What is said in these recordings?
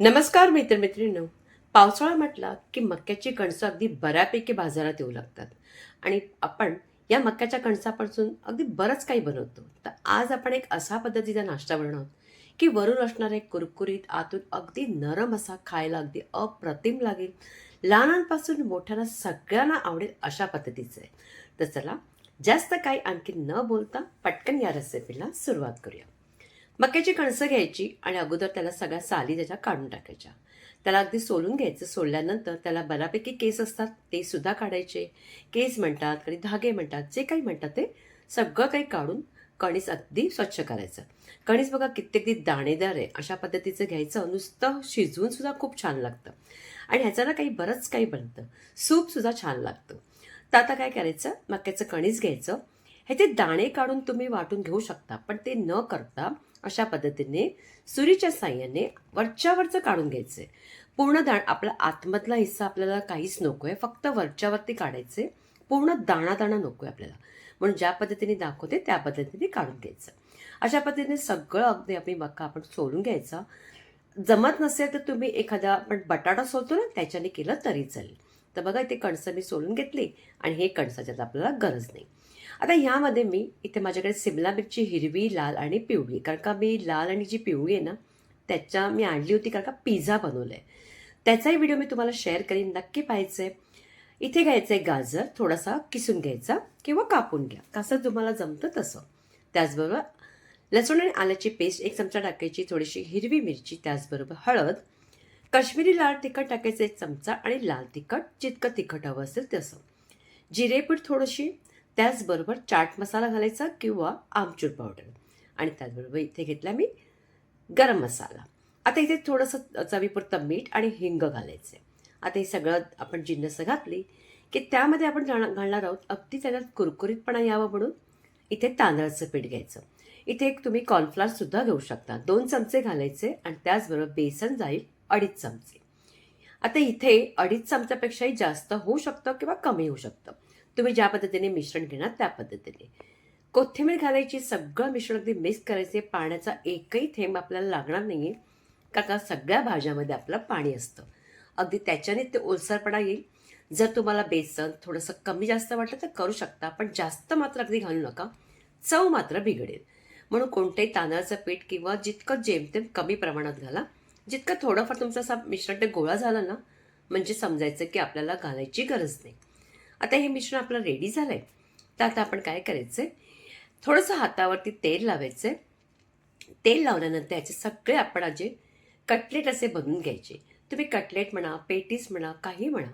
नमस्कार मित्रमैत्रिणींनो. पावसाळा म्हटला की मक्याची कणसं अगदी बऱ्यापैकी बाजारात येऊ लागतात. आणि आपण या मक्याच्या कणसापासून अगदी बरंच काही बनवतो. तर आज आपण एक असा पद्धतीचा नाश्ता बनवणार आहोत की वरून असणारे कुरकुरीत आतून अगदी नरम असा खायला अगदी अप्रतिम लागेल. लहानांपासून मोठ्यांना सगळ्यांना आवडेल अशा पद्धतीचं आहे. तर चला जास्त काही आणखी न बोलता पटकन या रेसिपीला सुरुवात करूया. मक्याची कणसं घ्यायची आणि अगोदर त्याला सगळ्या साली त्याच्या काढून टाकायच्या. त्याला अगदी सोलून घ्यायचं. सोलल्यानंतर त्याला बऱ्यापैकी केस असतात ते सुद्धा काढायचे. केस म्हणतात कधी धागे म्हणतात जे काही म्हणतात ते सगळं काही काढून कणीस अगदी स्वच्छ करायचं. कणीस बघा कित्येकदी दाणेदार आहे अशा पद्धतीचं घ्यायचं. नुसतं शिजवून सुद्धा खूप छान लागतं. आणि ह्याचं ना काही बरंच काही बनतं. सूप सुद्धा छान लागतं. तर आता काय करायचं? मक्याचं कणीस घ्यायचं. ह्याचे दाणे काढून तुम्ही वाटून घेऊ शकता पण ते न करता अशा पद्धतीने सुरीच्या साह्याने वरच्यावरचं काढून घ्यायचं आहे पूर्ण दाण आपला आतमधला हिस्सा आपल्याला काहीच नको आहे फक्त वरच्यावरती काढायचे पूर्ण दाणा दाणा नको आहे आपल्याला. म्हणून ज्या पद्धतीने दाखवते त्या पद्धतीने काढून घ्यायचं. अशा पद्धतीने सगळं अगदी आपली मक्का आपण सोलून घ्यायचा. जमत नसेल तर तुम्ही एखादा आपण बटाटा सोलतो ना त्याच्याने केलं तरी चालेल. तर बघा इथे कणसं मी सोलून घेतली आणि हे कणसाच्यात आपल्याला गरज नाही. आता ह्यामध्ये मी इथे माझ्याकडे सिमला मिरची हिरवी लाल आणि पिवळी. कारण का मी लाल आणि जी पिवळी आहे ना त्याच्या मी आणली होती कारण का पिझ्झा बनवला आहे त्याचाही व्हिडिओ मी तुम्हाला शेअर करीन. नक्की पाहायचं आहे इथे घ्यायचं आहे गाजर थोडासा किसून घ्यायचा किंवा कापून घ्या. कसं तुम्हाला जमतं तसं. त्याचबरोबर लसूण आणि आल्याची पेस्ट एक चमचा टाकायची थोडीशी हिरवी मिरची त्याचबरोबर हळद. काश्मीरी लाल तिखट टाकायचं एक चमचा आणि लाल तिखट जितकं तिखट हवं असेल तसं. जिरेपीठ थोडीशी त्याचबरोबर चाट मसाला घालायचा किंवा आमचूर पावडर. आणि त्याचबरोबर इथे घेतला मी गरम मसाला. आता इथे थोडंसं चवीपुरतं मीठ आणि हिंग घालायचं आता हे सगळं आपण जिन्नस घातली की त्यामध्ये आपण जाण- घालणार आहोत. अगदी त्याच्यात कुरकुरीतपणा यावं म्हणून इथे तांदळाचं पीठ घ्यायचं. इथे एक तुम्ही कॉर्नफ्लॉरसुद्धा घेऊ शकता. दोन चमचे घालायचे आणि त्याचबरोबर बेसन जाईल अडीच चमचे. आता इथे अडीच चमच्यापेक्षाही जास्त होऊ शकतं किंवा कमी होऊ शकतं. तुम्ही ज्या पद्धतीने मिश्रण घेणार त्या पद्धतीने. कोथिंबीर घालायची सगळं मिश्रण अगदी मिक्स करायचे. पाण्याचा एकही थेंब आपल्याला लागणार नाही आहे का का सगळ्या भाज्यामध्ये आपलं पाणी असतं. अगदी त्याच्याने ते ओलसरपणा येईल. जर तुम्हाला बेसन थोडंसं कमी जास्त वाटलं तर करू शकता. पण जास्त मात्र अगदी घालू नका. चव मात्र बिघडेल. म्हणून कोणत्याही तांदळाचं पीठ किंवा जितकं जेमतेम कमी प्रमाणात घाला. जितकं थोडंफार तुमचं असं मिश्रण ते गोळा झाला ना म्हणजे समजायचं की आपल्याला घालायची गरज नाही. आता हे मिश्रण आपलं रेडी झालं आहे तर आता आपण काय करायचं आहे? थोडंसं हातावरती तेल लावायचं आहे. तेल लावल्यानंतर याचे सगळे आपण जे कटलेट असे बनवून घ्यायचे. तुम्ही कटलेट म्हणा पेटीस म्हणा काही म्हणा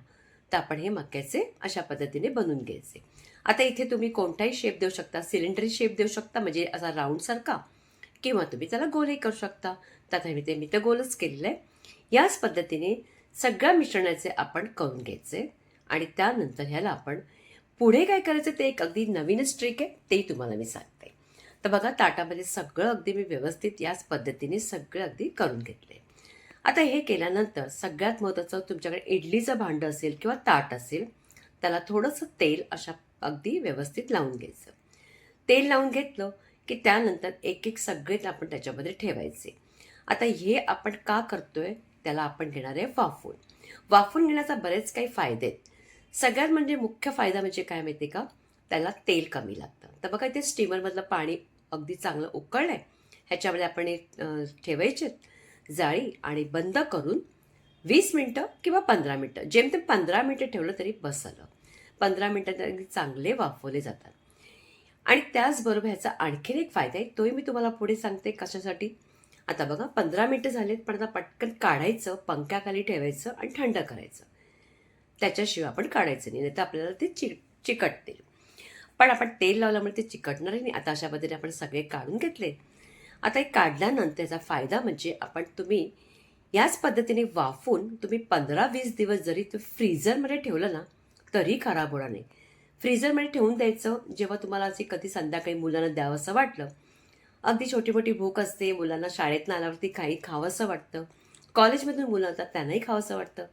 तर आपण हे मक्याचे अशा पद्धतीने बनवून घ्यायचे. आता इथे तुम्ही कोणताही शेप देऊ शकता सिलेंडरी शेप देऊ शकता म्हणजे असा राऊंडसारखा किंवा तुम्ही त्याला गोलही करू शकता. तर आता मी ते मी तर गोलच केलेलं आहे. याच पद्धतीने सगळ्या मिश्रणाचे आपण करून घ्यायचे. आणि त्यानंतर ह्याला आपण पुढे काय करायचं ते एक अगदी नवीनच ट्रिक आहे तेही तुम्हाला मी सांगते. तर बघा ताटामध्ये सगळं अगदी मी व्यवस्थित याच पद्धतीने सगळं अगदी करून घेतले आता हे केल्यानंतर सगळ्यात महत्त्वाचं तुमच्याकडे इडलीचं भांडं असेल किंवा ताट असेल त्याला थोडंसं तेल अशा अगदी व्यवस्थित लावून घ्यायचं. तेल लावून घेतलं की त्यानंतर एक एक सगळेच आपण त्याच्यामध्ये ठेवायचे. आता हे आपण का करतोय त्याला आपण घेणार आहे वाफून. वाफून घेण्याचा बरेच काही फायदे आहेत. सगळ्यात म्हणजे मुख्य फायदा म्हणजे काय माहिती का? त्याला तेल कमी लागतं. तर बघा इथे स्टीमरमधलं पाणी अगदी चांगलं उकळलं आहे ह्याच्यामध्ये आपण हे ठेवायचे जाळी आणि बंद करून वीस मिनटं किंवा पंधरा मिनटं. जेमतेम पंधरा मिनटं ठेवलं तरी बस झालं पंधरा मिनटात अगदी चांगले वाफवले जातात. आणि त्याचबरोबर ह्याचा आणखीन एक फायदा आहे तोही मी तुम्हाला पुढे सांगते कशासाठी. आता बघा पंधरा मिनटं झालेत पण आता पटकन काढायचं पंख्याखाली ठेवायचं आणि थंड करायचं. त्याच्याशिवाय आपण काढायचं नाही नाही तर आपल्याला ते चि चिकटतील. पण आपण तेल लावल्यामुळे ते चिकटणारही नाही. आता अशा पद्धतीने आपण सगळे काढून घेतले. आता हे काढल्यानंतर त्याचा फायदा म्हणजे आपण तुम्ही याच पद्धतीने वाफून तुम्ही पंधरा वीस दिवस जरी ते फ्रीझरमध्ये ठेवलं ना तरी खराब होणार नाही. फ्रीझरमध्ये ठेवून द्यायचं जेव्हा तुम्हाला असे कधी संध्याकाळी मुलांना द्यावंसं वाटलं. अगदी छोटी मोठी भूक असते मुलांना शाळेतनं आल्यावरती काही खावंसं वाटतं. कॉलेजमधून मुलं येतात त्यांनाही खावंसं वाटतं.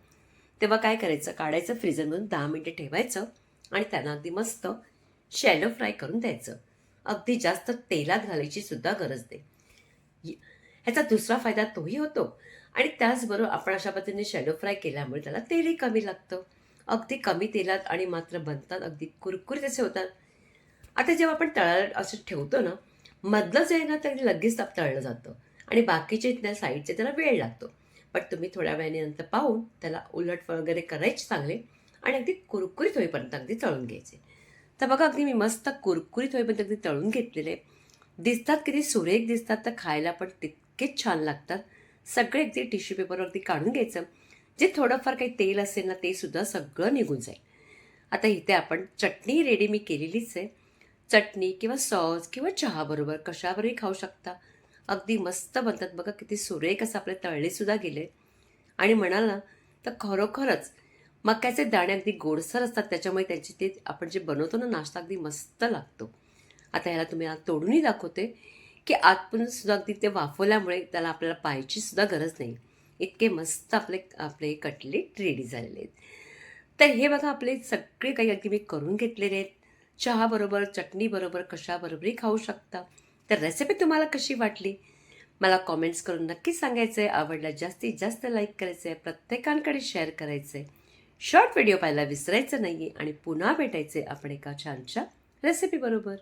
तेव्हा काय करायचं? काढायचं फ्रीजरमधून दहा मिनटं ठेवायचं आणि त्यांना अगदी मस्त शॅलो फ्राय करून द्यायचं. अगदी जास्त तेलात घालायची सुद्धा गरज नाही. ह्याचा दुसरा फायदा तोही होतो. आणि त्याचबरोबर आपण अशा पद्धतीने शॅलो फ्राय केल्यामुळे त्याला तेलही कमी लागतं. अगदी कमी तेलात आणि मात्र बनतात. अगदी कुरकुरीत असे होतात. आता जेव्हा आपण तळायला असं ठेवतो ना मधलं जे आहे ना ते लगेच तळलं जातं. आणि बाकीचे त्या साईडचे त्याला वेळ लागतो. पण तुम्ही थोड्या वेळाने नंतर पाहून त्याला उलट वगैरे करायचे चांगले आणि अगदी कुरकुरीत होईपर्यंत अगदी तळून घ्यायचे. तर बघा अगदी मी मस्त कुरकुरीत होईपर्यंत अगदी तळून घेतलेले. दिसतात किती सुरेख दिसतात तर खायला पण तितकेच छान लागतात. सगळे अगदी टिश्यू पेपरवर अगदी काढून घ्यायचं. जे थोडंफार काही तेल असेल ना ते सुद्धा सगळं निघून जाईल. आता इथे आपण चटणी रेडी मी केलेलीच आहे. चटणी किंवा सॉस किंवा चहाबरोबर कशावरही खाऊ शकता. अगदी मस्त बनतात. बघा किती सुरेख असं आपले तळलेसुद्धा गेले. आणि म्हणाल ना तर खरोखरच मक्याचे दाणे अगदी गोडसर असतात. त्याच्यामुळे त्याची ते आपण जे बनवतो ना नाश्ता अगदी मस्त लागतो. आता ह्याला तुम्ही तोडूनही दाखवते की आतून सुद्धा अगदी ते वाफवल्यामुळे त्याला आपल्याला पाहायची सुद्धा गरज नाही. इतके मस्त आपले आपले कटलेट रेडी झालेले आहेत. तर हे बघा आपले सगळे काही अगदी मी करून घेतलेले आहेत. चहाबरोबर चटणीबरोबर कशाबरोबरही खाऊ शकता. तर रेसिपी तुम्हाला कशी वाटली? मला कॉमेंट्स करून नक्की सांगायचं आहे आवडला जास्तीत जास्त लाईक करायचं आहे प्रत्येकांकडे शेअर करायचं आहे शॉर्ट व्हिडिओ पाहायला विसरायचं नाही आणि पुन्हा भेटायचे आपण एका छानशा रेसिपीबरोबर